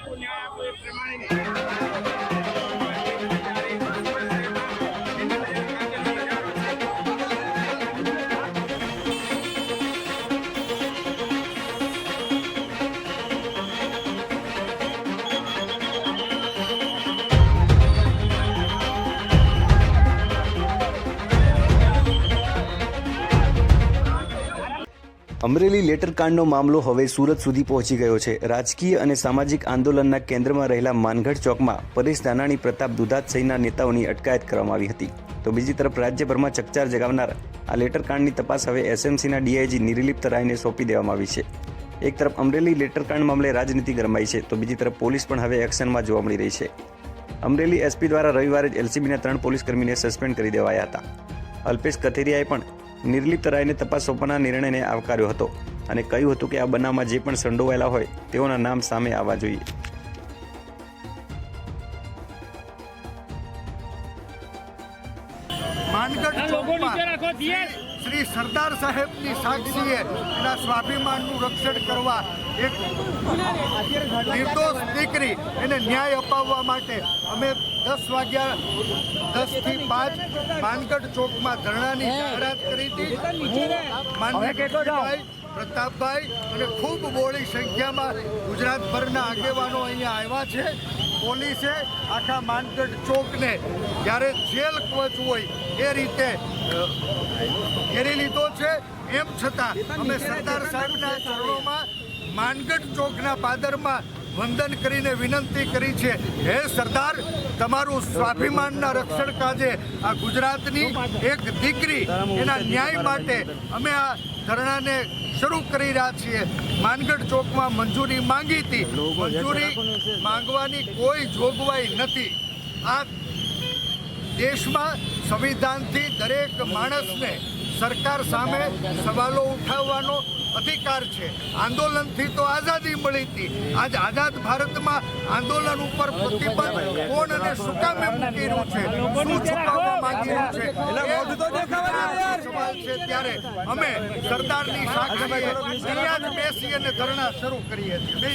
આપો ન્યાય આપો લેટર કાંડનો મામલો હવે સુરત સુધી પહોંચી ગયો છે. રાજકીય અને સામાજિક આંદોલનના કેન્દ્રમાં રહેલા માનગઢ ચોકમાં પરેશ ધાનાણી, પ્રતાપ દુધાત સહિતના નેતાઓની અટકાયત કરવામાં આવી હતી. તો બીજી તરફ રાજ્યભરમાં ચકચાર જગાવનાર આ લેટર કાંડની તપાસ હવે એસએમસીના ડીઆઈજી નિર્લિપ્ત રાયને સોંપી દેવામાં આવી છે. એક તરફ અમરેલી લેટરકાંડ મામલે રાજનીતિ ગરમાઈ છે, તો બીજી તરફ પોલીસ પણ હવે એક્શનમાં જોવા મળી રહી છે. અમરેલી એસપી દ્વારા રવિવારે જ એલસીબીના ત્રણ પોલીસ કર્મીને સસ્પેન્ડ કરી દેવાયા હતા. અલ્પેશ કથેરિયાએ પણ નિર્લિપ્ત રાયને તપાસ સોંપવાના નિર્ણયને આવકાર્યો હતો અને કહ્યું હતું કે આ બનાવમાં જે પણ સંડોવાયેલા હોય તેઓના નામ સામે આવવા જોઈએ. માનગઢ ચોકમાં શ્રી સરદાર સાહેબની સાક્ષીએ એના સ્વાભિમાનનું રક્ષણ કરવા એક નિર્દોષ દીકરી એને ન્યાય અપાવવા માટે અમે દસ વાગ્યા દસથી પાંચ માનગઢ ચોકમાં ધરણાની જાહેરાત કરી હતી. કૃષ્ણભાઈ, પ્રતાપભાઈ અને ખૂબ બહોળી સંખ્યામાં ગુજરાતભરના આગેવાનો અહીંયા આવ્યા છે. પોલીસે આખા માનગઢ ચોકને જ્યારે જેલ કોચ હોય એ રીતે ઘેરી લીધો છે. એમ છતાં અમે સરદાર સાહેબના ચરણોમાં માનગઢ ચોકના પાદરમાં વંદન કરીને વિનંતી કરી છે. હે સરદાર, તમારું સ્વાભિમાનના રક્ષણ કાજે આ ગુજરાતની એક દીકરી એના ન્યાય માટે અમે આ ધરણાને શરૂ કરી રહ્યા છીએ. માનગઢ ચોકમાં મંજૂરી માંગી હતી. મંજૂરી માંગવાની કોઈ જોગવાઈ નથી. આ દેશમાં સંવિધાનથી દરેક માણસને સરકાર સામે સવાલો ઉઠાવવાનો અધિકાર છે. આંદોલનથી તો આઝાદી મળી હતી. આજ આઝાદ ભારતમાં આંદોલન ઉપર પ્રતિબંધ કોણ અને શું કામે મૂકી રહ્યું છે? શું છુપાવવા માંગી રહ્યું છે? ત્યારે અમે સરદારની સાક્ષીએ અહીંયા જ બેસી અને ધરણા શરૂ કરીએ છીએ